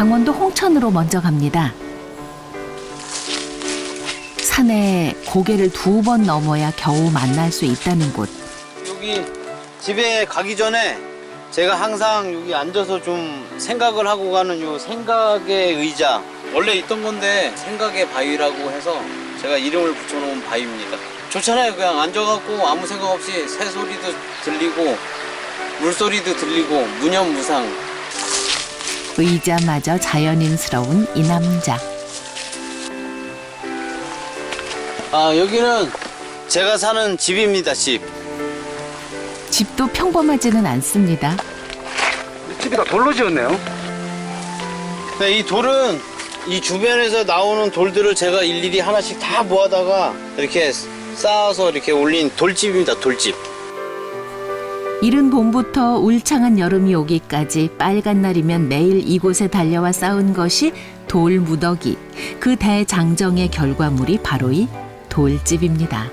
강원도 홍천으로 먼저 갑니다. 산에 고개를 두 번 넘어야 겨우 만날 수 있다는 곳. 여기 집에 가기 전에 제가 항상 여기 앉아서 좀 생각을 하고 가는 요 생각의 의자 원래 있던 건데 생각의 바위라고 해서 제가 이름을 붙여놓은 바위입니다 좋잖아요 그냥 앉아갖고 아무 생각 없이 새 소리도 들리고 물소리도 들리고 무념무상 의자마저 자연인스러운 이 남자. 아 여기는 제가 사는 집입니다 집 집도 평범하지는 않습니다. 집이 다 돌로 지었네요. 네, 이 돌은 이 주변에서 나오는 돌들을 제가 일일이 하나씩 다 모아다가 이렇게 쌓아서 이렇게 올린 돌집입니다 돌집 이른 봄부터 울창한 여름이 오기까지 빨간 날이면 매일 이곳에 달려와 쌓은 것이 돌무더기. 그 대장정의 결과물이 바로 이 돌집입니다.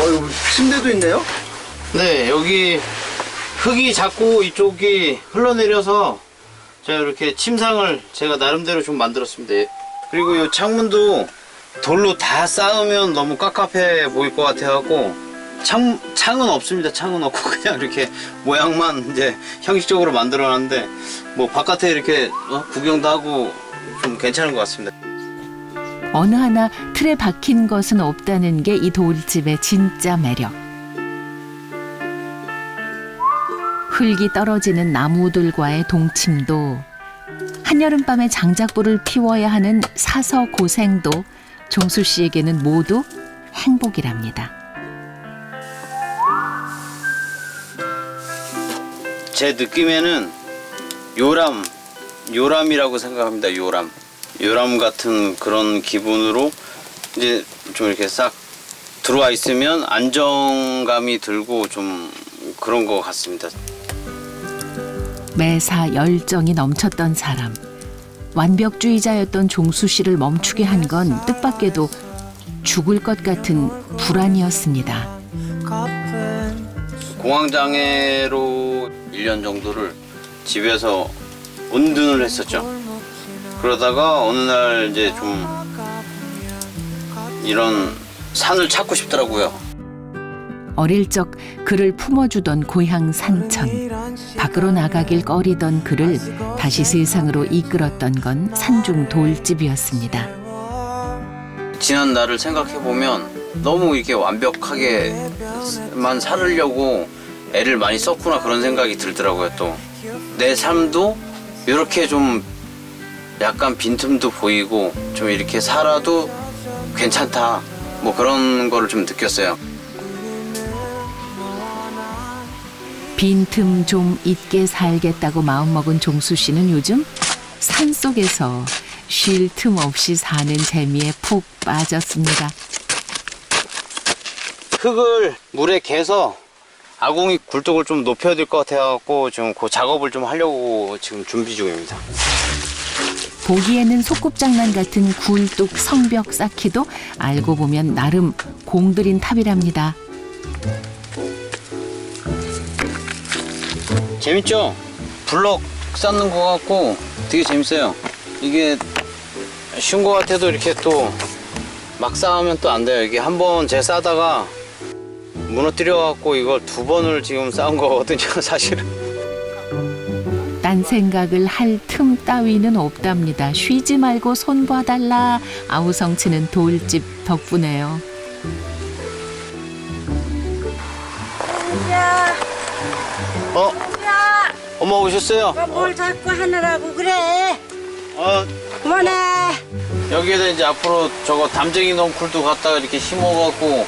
와, 어, 이거 침대도 있네요? 네, 여기 흙이 자꾸 이쪽이 흘러내려서 제가 이렇게 침상을 제가 나름대로 좀 만들었습니다. 그리고 이 창문도 돌로 다 쌓으면 너무 깝깝해 보일 것 같아갖고 창, 창은 없습니다. 창은 없고 그냥 이렇게 모양만 이제 형식적으로 만들어놨는데 뭐 바깥에 이렇게 어, 구경도 하고 좀 괜찮은 것 같습니다. 어느 하나 틀에 박힌 것은 없다는 게 이 돌집의 진짜 매력. 흙이 떨어지는 나무들과의 동침도 한여름밤에 장작불을 피워야 하는 사서 고생도 종수 씨에게는 모두 행복이랍니다. 제 느낌에는 요람, 요람이라고 생각합니다. 요람. 요람 같은 그런 기분으로 이제 좀 이렇게 싹 들어와 있으면 안정감이 들고 좀 그런 것 같습니다. 매사 열정이 넘쳤던 사람. 완벽주의자였던 종수 씨를 멈추게 한 건 뜻밖에도 죽을 것 같은 불안이었습니다. 공황장애로 1년 정도를 집에서 운둔을 했었죠. 그러다가 어느 날 이제 좀 이런 산을 찾고 싶더라고요. 어릴 적 그를 품어주던 고향 산천. 밖으로 나가길 꺼리던 그를 다시 세상으로 이끌었던 건 산중 돌집이었습니다. 지난 날을 생각해 보면 너무 이렇게 완벽하게만 살으려고 애를 많이 썼구나 그런 생각이 들더라고요 또 내 삶도 이렇게 좀 약간 빈틈도 보이고 좀 이렇게 살아도 괜찮다 뭐 그런 거를 좀 느꼈어요 빈틈 좀 있게 살겠다고 마음먹은 종수 씨는 요즘 산 속에서 쉴 틈 없이 사는 재미에 푹 빠졌습니다. 흙을 물에 개서 아궁이 굴뚝을 좀 높여야 될 것 같아갖고 지금 그 작업을 좀 하려고 지금 준비 중입니다 보기에는 소꿉장난 같은 굴뚝 성벽 쌓기도 알고 보면 나름 공들인 탑이랍니다. 재밌죠? 블럭 쌓는 거 같고 되게 재밌어요. 이게 쉬운 거 같아도 이렇게 또 막 쌓으면 또 안 돼요. 이게 한 번 제 싸다가 무너뜨려 갖고 이걸 두 번을 지금 쌓은 거거든요, 사실은. 딴 생각을 할 틈 따위는 없답니다. 쉬지 말고 손 봐달라 아우성치는 돌집 덕분에요. 야, 어, 야, 엄마 오셨어요? 뭘 자꾸 하느라고 그래? 어, 그만해. 여기에다 이제 앞으로 저거 담쟁이 넝쿨도 갖다가 이렇게 심어갖고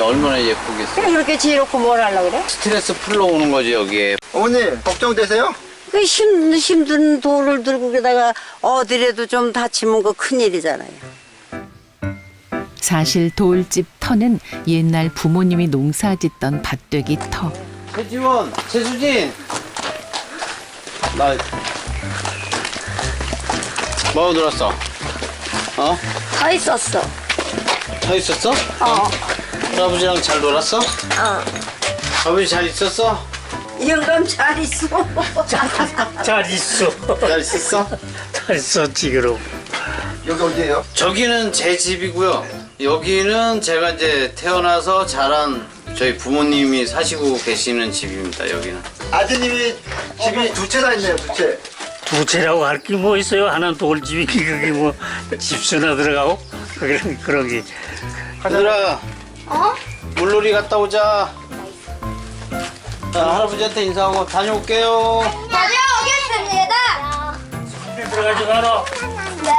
얼마나 예쁘겠어. 그래 그렇게 지놓고 뭘 하려고 그래? 스트레스 풀러 오는 거지 여기에. 어머니, 걱정되세요? 그 힘, 힘든 돌을 들고 게다가 어디라도 좀 다치면 그 큰일이잖아요. 사실 돌집 터는 옛날 부모님이 농사짓던 밭되기 터. 최지원, 최수진. 나 뭐하고 놀았어? 어? 다 있었어. 서 있었어? 어. 아버지랑 잘 놀았어? 어. 아버지 잘 있었어? 영감 잘 있어. 잘 있어. 잘 있었어? 잘 있어, 지금. 여기 어디예요? 저기는 제 집이고요. 여기는 제가 이제 태어나서 자란 저희 부모님이 사시고 계시는 집입니다. 여기는. 아드님이 집이 두 채나 있네요, 두 채. 두 채라고 할 게 뭐 있어요? 하나는 돌집이, 그게 뭐, 집수나 들어가고, 그런, 그런 게. 하늘아. 어? 물놀이 갔다 오자. 자, 할아버지한테 인사하고 다녀올게요. 다녀오겠습니다. 들어가지 마라. 네.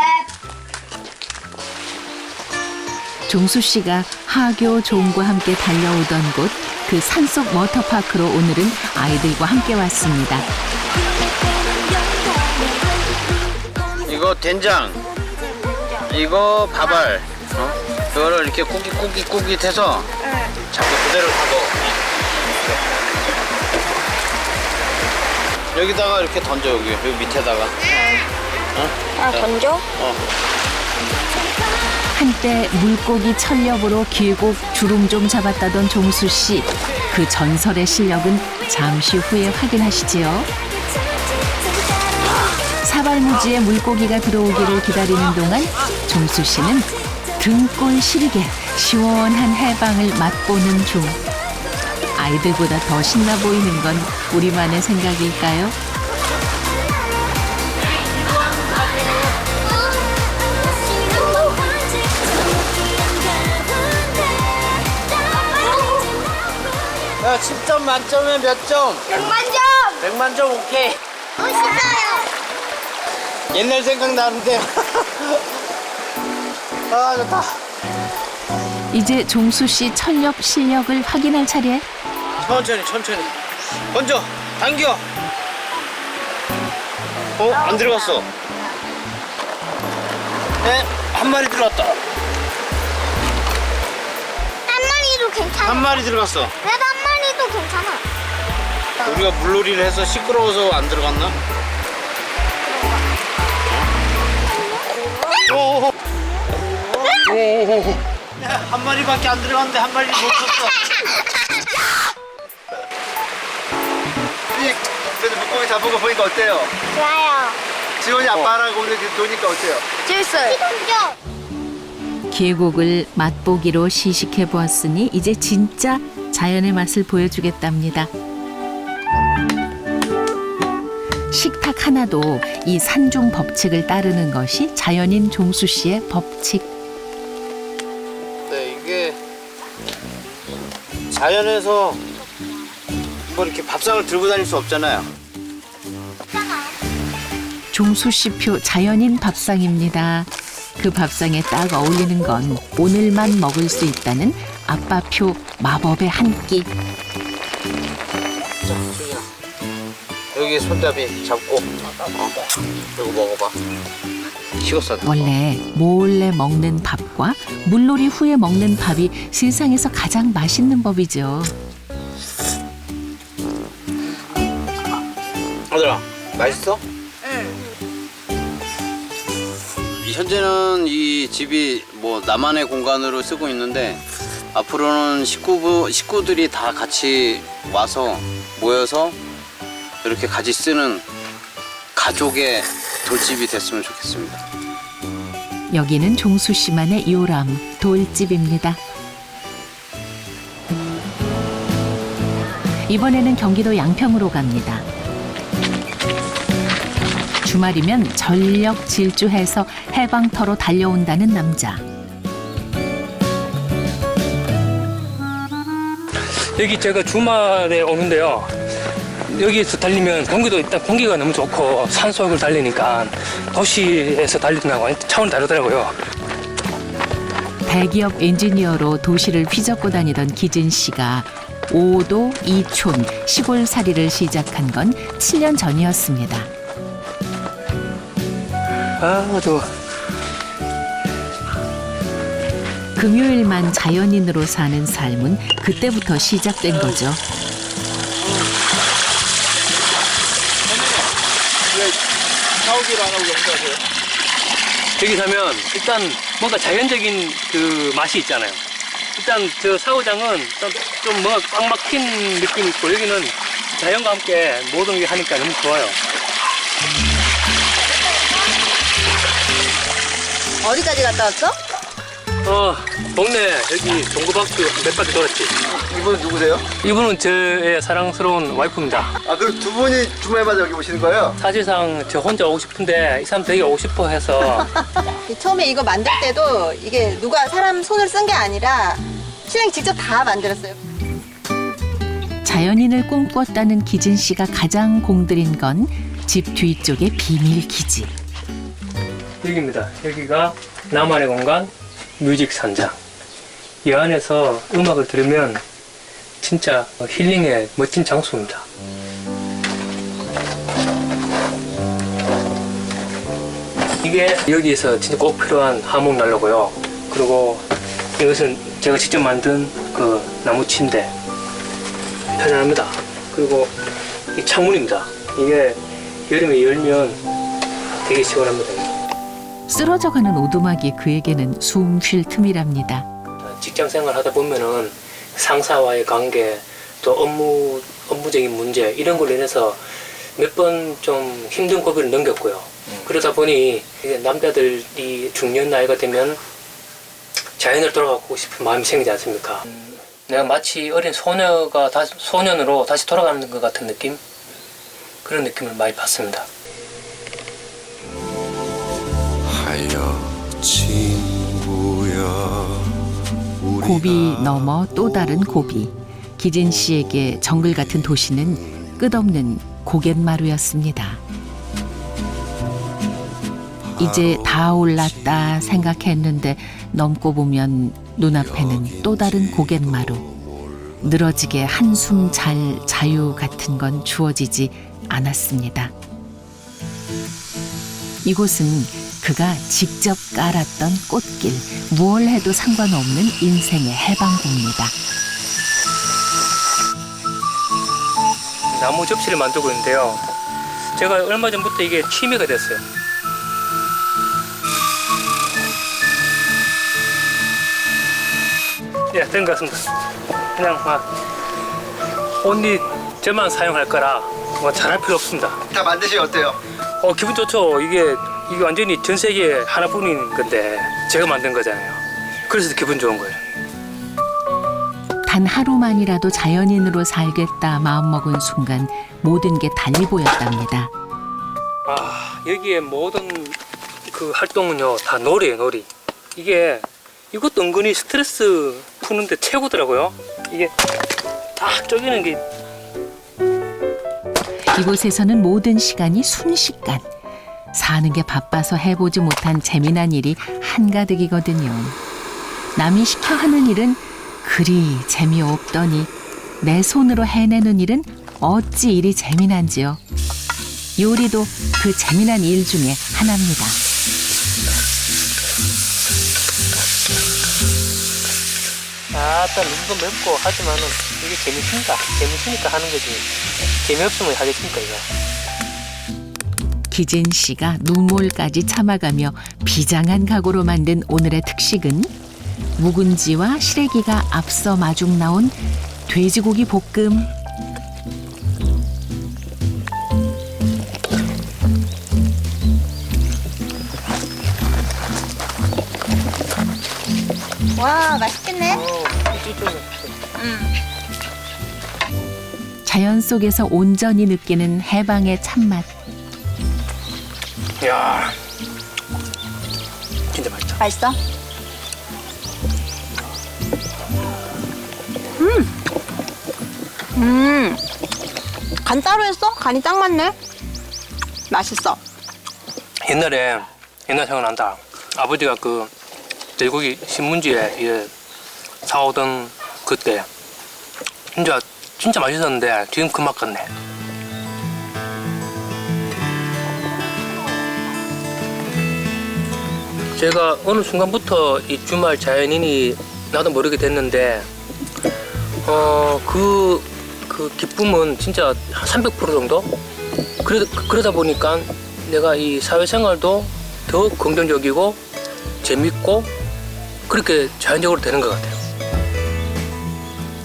종수 씨가 하교 종과 함께 달려오던 곳 그 산속 워터파크로 오늘은 아이들과 함께 왔습니다. 이거 된장. 이거 밥알. 어? 그거를 이렇게 꾸깃꾸깃꾸깃 해서 자꾸 그대로 잡아. 여기다가 이렇게 던져 여기 여기 밑에다가. 아 던져? 한때 물고기 철렵으로 길고 주름 좀 잡았다던 종수 씨. 그 전설의 실력은 잠시 후에 확인하시지요. 사발무지에 물고기가 들어오기를 기다리는 동안 종수 씨는 등골 시리게 시원한 해방을 맛보는 중. 아이들보다 더 신나 보이는 건 우리만의 생각일까요? 야 10점 만점에 몇 점? 백만점. 100만 점 오케이. 멋있어요. 옛날 생각 나는데. 아 좋다. 이제 종수 씨 철렵 실력을 확인할 차례. 천천히 천천히. 먼저 당겨. 어? 안 들어갔어. 네, 한 마리 들어갔다. 한 마리도 괜찮아. 한 마리 들어갔어. 그래 도한 마리도 괜찮아. 우리가 물놀이를 해서 시끄러워서 안 들어갔나? 오. 오. 한 마리밖에 안 들어갔는데 한 마리 못 쳤어. 이, 그래도 물고기 잡은 거 보니까 어때요? 좋아요. 지원이 아빠랑 오늘 이렇게 노니까 어때요? 재밌어요. 계곡을 맛보기로 시식해 보았으니 이제 진짜 자연의 맛을 보여주겠답니다. 식탁 하나도 이 산중 법칙을 따르는 것이 자연인 종수 씨의 법칙. 네, 이게 자연에서 뭐 이렇게 밥상을 들고 다닐 수 없잖아요. 종수 씨표 자연인 밥상입니다. 그 밥상에 딱 어울리는 건 오늘만 먹을 수 있다는 아빠표 마법의 한 끼. 자, 수진아. 여기 손잡이 잡고, 어, 그리고 먹어봐. 식었어. 원래 몰래 먹는 밥과 물놀이 후에 먹는 밥이 세상에서 가장 맛있는 법이죠. 아들아, 맛있어? 현재는 이 집이 뭐 나만의 공간으로 쓰고 있는데 앞으로는 식구부 식구들이 다 같이 와서 모여서 이렇게 같이 쓰는 가족의 돌집이 됐으면 좋겠습니다. 여기는 종수 씨만의 요람 돌집입니다. 이번에는 경기도 양평으로 갑니다. 주말이면 전력 질주해서 해방터로 달려온다는 남자. 여기 제가 주말에 오는데요. 여기에서 달리면 경기도 일단 공기가 너무 좋고 산속을 달리니까 도시에서 달리는 거하고 차원이 다르더라고요. 대기업 엔지니어로 도시를 휘젓고 다니던 기진 씨가 오도 이촌 시골 살이를 시작한 건 7년 전이었습니다. 아, 저 금요일만 자연인으로 사는 삶은 그때부터 시작된 거죠. 샤워기를 안 하고 여기서 여기 사면 일단 뭔가 자연적인 그 맛이 있잖아요. 일단 저 사고장은 좀, 좀 뭔가 꽉 막힌 느낌이 있고 여기는 자연과 함께 모든 게 하니까 너무 좋아요. 어디까지 갔다 왔어? 어, 동네 여기 동구박수 몇 바퀴 돌았지. 이분은 누구세요? 이분은 저의 사랑스러운 와이프입니다. 아 그럼 두 분이 주말마다 여기 오시는 거예요? 사실상 저 혼자 오고 싶은데 이 사람 되게 오고 싶어 해서 처음에 이거 만들 때도 이게 누가 사람 손을 쓴 게 아니라 신랑이 직접 다 만들었어요. 자연인을 꿈꿨다는 기진 씨가 가장 공들인 건 집 뒤쪽의 비밀 기지. 여기입니다. 여기가 나만의 공간 뮤직 산장. 이 안에서 음악을 들으면 진짜 힐링의 멋진 장소입니다. 이게 여기에서 진짜 꼭 필요한 하목 난로고요. 그리고 이것은 제가 직접 만든 그 나무 침대. 편안합니다. 그리고 이 창문입니다. 이게 여름에 열면 되게 시원합니다. 쓰러져가는 오두막이 그에게는 숨 쉴 틈이랍니다. 직장 생활 하다 보면은 상사와의 관계 또 업무 업무적인 문제 이런 걸로 인해서 몇 번 좀 힘든 고비를 넘겼고요. 그러다 보니 남자들이 중년 나이가 되면 자연을 돌아가고 싶은 마음이 생기지 않습니까? 음, 내가 마치 어린 소녀가 다시 소년으로 다시 돌아가는 것 같은 느낌 그런 느낌을 많이 받습니다. 고비 넘어 또 다른 고비. 기진 씨에게 정글 같은 도시는 끝없는 고갯마루였습니다. 이제 다 올랐다 생각했는데 넘고 보면 눈앞에는 또 다른 고갯마루. 늘어지게 한숨 잘 자유 같은 건 주어지지 않았습니다. 이곳은 그가 직접 깔았던 꽃길, 무얼 해도 상관없는 인생의 해방구입니다. 나무 접시를 만들고 있는데요. 제가 얼마 전부터 이게 취미가 됐어요. 예, 된 것 같습니다. 그냥 막 온리 저만 사용할 거라 뭐 잘할 필요 없습니다. 다 만드시면 어때요? 어, 기분 좋죠. 이게 이게 완전히 전 세계에 하나뿐인 건데 제가 만든 거잖아요. 그래서 기분 좋은 거예요. 단 하루만이라도 자연인으로 살겠다 마음먹은 순간 모든 게 달리 보였답니다. 아 여기에 모든 그 활동은요 다 놀이에요 놀이 이게 이것도 은근히 스트레스 푸는데 최고더라고요 이게 딱 쪼개는 게 이곳에서는 모든 시간이 순식간. 사는 게 바빠서 해보지 못한 재미난 일이 한가득이거든요. 남이 시켜 하는 일은 그리 재미없더니 내 손으로 해내는 일은 어찌 이리 재미난지요. 요리도 그 재미난 일 중에 하나입니다. 아따 눈도 맵고 하지만은 이게 재밌습니다 재밌으니까 하는 거지 재미없으면 하겠습니까 이거 기진 씨가 눈물까지 참아가며 비장한 각오로 만든 오늘의 특식은 묵은지와 시래기가 앞서 마중 나온 돼지고기 볶음. 와 맛있겠네. 자연 속에서 온전히 느끼는 해방의 참맛. 이야 진짜 맛있다 맛있어? 음. 음. 간 따로 했어? 간이 딱 맞네. 맛있어. 옛날에 옛날 생각난다 아버지가 그 돼지고기 신문지에 이게 사오던 그때 진짜 진짜 맛있었는데 지금 그 맛 같네 제가 어느 순간부터 이 주말 자연인이 나도 모르게 됐는데 어그 그 기쁨은 진짜 한 300% 정도 그러, 그러다 보니까 내가 이 사회생활도 더 긍정적이고 재밌고 그렇게 자연적으로 되는 것 같아요.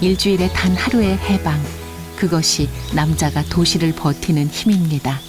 일주일에 단 하루의 해방. 그것이 남자가 도시를 버티는 힘입니다.